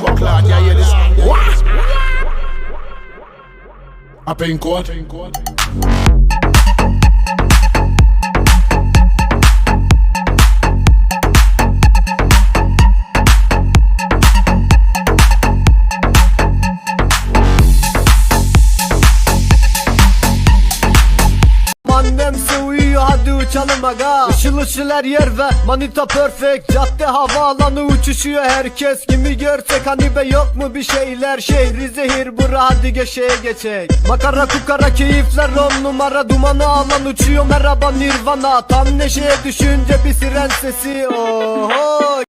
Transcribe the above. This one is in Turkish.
Bumbo clock, yeah, hear this? What? A pink coat. Hadi uçalım aga. Işıl ışıl yer ve manita perfect. Cadde havaalanı uçuşuyor herkes. Kimi görsek hani be yok mu bir şeyler? Şehri zehir bura hadi geçeye geçek. Makara kukara keyifler on numara. Dumanı alan uçuyor merhaba nirvana. Tam neşeye düşünce bir siren sesi. Oho